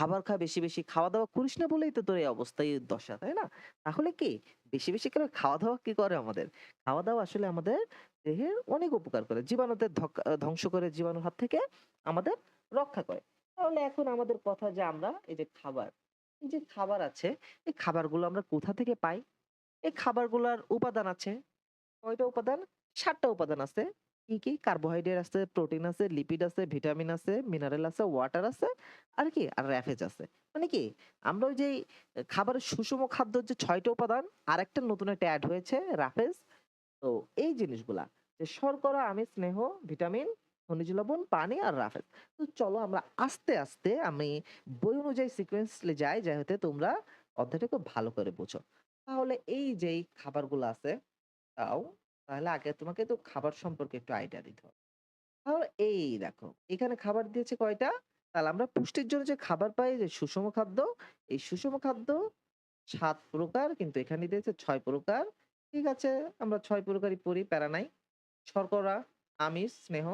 খাবার খা বেশি, বেশি। খাওয়া-দাওয়া করিস না বলেই তো তোর এই অবস্থা, এই দশা, তাই না? তাহলে কি বেশি, বেশি করে খাওয়া-দাওয়া কি করে আমাদের? খাওয়া-দাওয়া আসলে আমাদের দেহের অনেক উপকার করে। জীবাণুদের ধ্বংস করে জীবাণুর হাত থেকে আমাদের রক্ষা করে। তাহলে এখন আমাদের কথা যে আমরা এই যে খাবার, এই যে খাবার আছে, এই খাবারগুলো আমরা কোথা থেকে পাই? এই খাবারগুলার উপাদান আছে। কয়টা উপাদান? ৭ টা উপাদান আছে। কি, কি? কার্বোহাইড্রেট আছে, প্রোটিন আছে, লিপিড আছে, ভিটামিন আছে, মিনারেল আছে, ওয়াটার আছে। আর কি? আর র্যাফেজ আছে। মানে কি? আমরা ওই যে খাবারের সুষম খাদ্যর যে ৬ টা উপাদান, আরেকটা নতুন একটা এড হয়েছে রাফেজ। তো এই জিনিসগুলা যে শর্করা, আমিষ, স্নেহ, ভিটামিন, খনিজ লবণ, পানি আর রাফেজ। তো চলো আমরা আস্তে, আস্তে আমি বই অনুযায়ী সিকোয়েন্সলি যাই যাতে তোমরা অধ্যায়টা খুব ভালো করে বুঝো। তাহলে এই যেই খাবারগুলো আছে তাও তাহলে আগে তোমাকে তো খাবার সম্পর্কে একটু আইডিয়া দিতে হবে। তাহলে এই দেখো, এখানে খাবার দিয়েছে কয়টা? তাহলে আমরা পুষ্টির জন্য যে খাবার পাই যে সুষম খাদ্য, এই সুষম খাদ্য ৭ প্রকার কিন্তু এখানে দিয়েছে ৬ প্রকার। ঠিক আছে, আমরা ৬ প্রকারই পড়ি, প্যারা নাই। শর্করা, আমিষ, স্নেহ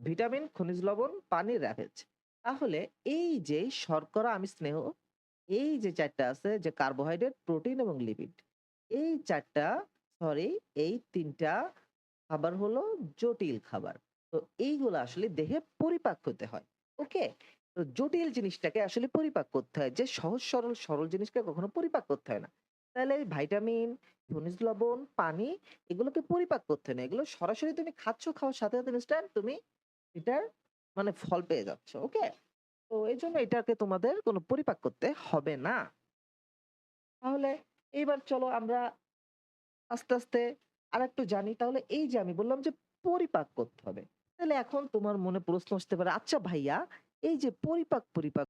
ভিটামিন, খনিজ লবণ, পানি, র্যাফেজ। তাহলে এই যে শর্করা, আমিষ, স্নেহ এই যে চারটা আছে যে কার্বোহাইড্রেট, প্রোটিন এবং লিপিড। এই ৪ টা সরি এই ৩ টা খাবার হলো জটিল খাবার। তো এইগুলা আসলে দেহে পরিপাক হতে হয়। ওকে? তো জটিল জিনিসটাকে আসলে পরিপাক করতে হয়। যে সহজ সরল, সরল জিনিসকে কখনো পরিপাক করতে হয় না। তাহলে ভাইটামিন, খনিজ লবণ, পানি এগুলোকে পরিপাক করতে না। এগুলো সরাসরি তুমি খাচ্ছ, খাওয়ার সাথে, সাথে ইনস্ট্যান্ট তুমি এটার মানে ফল পেয়ে যাচ্ছ। ওকে? তো এই জন্য এটাকে তোমাদের কোনো পরিপাক করতে হবে না। তাহলে এইবার চলো আমরা আস্তে, আস্তে আর একটু জানি। তাহলে এই যে আমি বললাম যে পরিপাক করতে হবে। তাহলে এখন তোমার মনে প্রশ্ন আসতে পারে, আচ্ছা ভাইয়া এই যে পরিপাক, পরিপাক